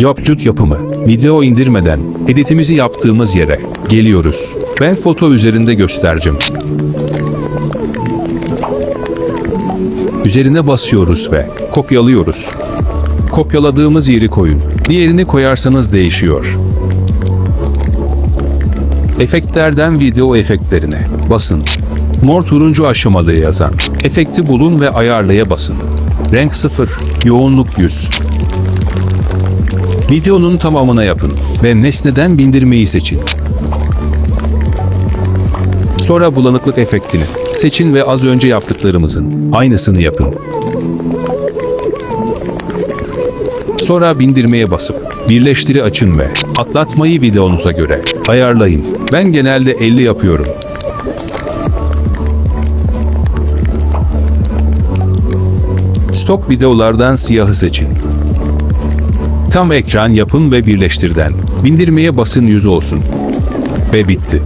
Capcut yapımı. Video indirmeden editimizi yaptığımız yere geliyoruz. Ben foto üzerinde göstereceğim. Üzerine basıyoruz ve kopyalıyoruz. Kopyaladığımız yeri koyun. Diğerini koyarsanız değişiyor. Efektlerden video efektlerine basın. Mor turuncu aşamalı yazan. Efekti bulun ve ayarlaya basın. Renk 0, yoğunluk 100. Videonun tamamına yapın ve nesneden bindirmeyi seçin. Sonra bulanıklık efektini seçin ve az önce yaptıklarımızın aynısını yapın. Sonra bindirmeye basıp birleştiri açın ve atlatmayı videonuza göre ayarlayın. Ben genelde 50 yapıyorum. Stok videolardan siyahı seçin. Tam ekran yapın ve birleştirden. Bindirmeye basın yüz olsun. Ve bitti.